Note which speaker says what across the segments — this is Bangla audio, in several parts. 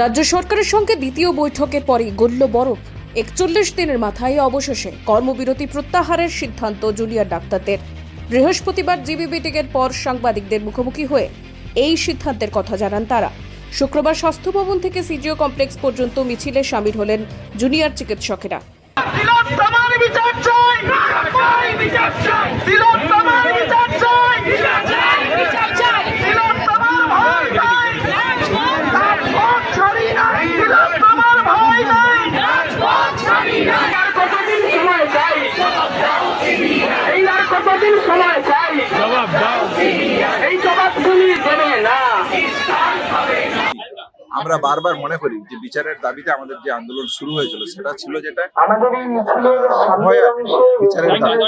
Speaker 1: রাজ্য সরকারের সঙ্গে দ্বিতীয় বৈঠকের পরই গল্য বরফ। একচল্লিশ দিনের মাথায় অবশেষে কর্মবিরতি প্রত্যাহারের সিদ্ধান্ত জুনিয়র ডাক্তারদের। বৃহস্পতিবার জিবি মিটিংয়ের পর সাংবাদিকদের মুখোমুখি হয়ে এই সিদ্ধান্তের কথা জানান তারা। শুক্রবার স্বাস্থ্য ভবন থেকে সিজিও কমপ্লেক্স পর্যন্ত মিছিলে সামিল হলেন জুনিয়র চিকিৎসকেরা।
Speaker 2: চাই এই জবাবগুলি দেবে না
Speaker 3: আমরা বারবার মনে করি যে বিচারের দাবিতে আমাদের যে আন্দোলন শুরু হয়েছিল সেটা ছিল যেটা বিচারের দাবি।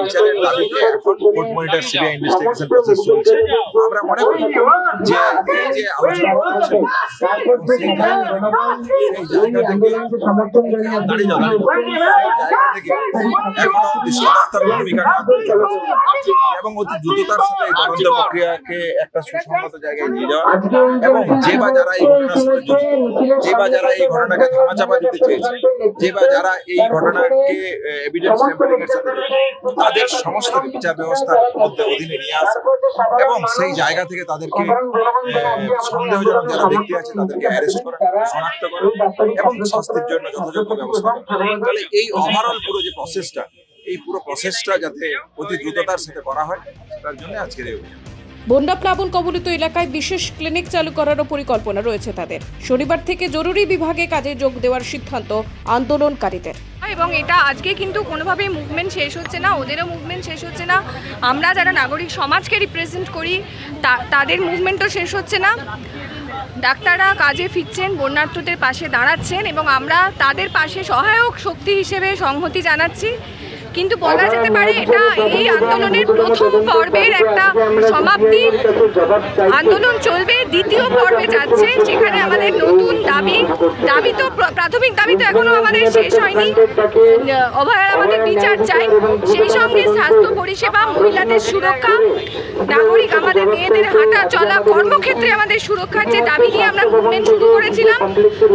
Speaker 3: বিচারের দাবিতে এখন court monitor CBI investigation process চলছে। আমরা মনে করি যে এই যে আলোচনা এবং অতি দ্রুততার সাথে এই তদন্ত প্রক্রিয়াকে একটা সুসংগত জায়গায় নিয়ে যাওয়া। এবং যে বা যারা এই যে বা যারা এই ঘটনাকে ধামাচাপা দিতে যে বা যারা এই ঘটনাকে তাদের সমস্ত বিচার ব্যবস্থার মধ্যে অধীনে নিয়ে আসা এবং সেই জায়গা থেকে তাদেরকে সন্দেহজনক যারা ব্যক্তি আছে, তাদেরকে অ্যারেস্ট করা, শনাক্ত করা এবং শাস্তির জন্য যথাযথ ব্যবস্থা তাহলে এই ওভারঅল পুরো যে প্রসেসটা এই পুরো প্রসেসটা যাতে অতি দ্রুততার সাথে করা হয়, তার জন্য আজকের এই অভিযান।
Speaker 1: বন্যা প্লাবন কবলিত এলাকায় বিশেষ ক্লিনিক চালু করারও পরিকল্পনা রয়েছে তাদের। শনিবার থেকে জরুরি বিভাগে কাজে যোগ দেওয়ার সিদ্ধান্ত আন্দোলনকারীদের।
Speaker 4: এবং এটা আজকে কিন্তু কোনোভাবেই মুভমেন্ট শেষ হচ্ছে না, ওদেরও মুভমেন্ট শেষ হচ্ছে না। আমরা যারা নাগরিক সমাজকে রিপ্রেজেন্ট করি তাদের মুভমেন্টও শেষ হচ্ছে না। ডাক্তাররা কাজে ফিরছেন, বন্যার্থদের পাশে দাঁড়াচ্ছেন, এবং আমরা তাদের পাশে সহায়ক শক্তি হিসেবে সংহতি জানাচ্ছি। কিন্তু বলা যেতে পারে এটা এই আন্দোলনের প্রথম পর্বের একটা সমাপ্তি। আন্দোলন চলবে, দ্বিতীয় পর্বে যাচ্ছে সেখানে আমাদের নতুন দাবি দাবি তো প্রাথমিক দাবি তো এখনও আমাদের শেষ হয়নি। অভয়ার আমাদের বিচার চাই। সেই সঙ্গে স্বাস্থ্য পরিষেবা, মহিলাদের সুরক্ষা, নাগরিক আমাদের মেয়েদের হাঁটা চলা, কর্মক্ষেত্রে আমাদের সুরক্ষার যে দাবি নিয়ে আমরা মুভমেন্ট শুরু করেছিলাম,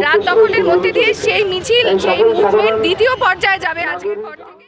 Speaker 4: রাত দখলের মধ্যে দিয়ে সেই মিছিল, সেই মুভমেন্ট দ্বিতীয় পর্যায়ে যাবে আজকের পর থেকে।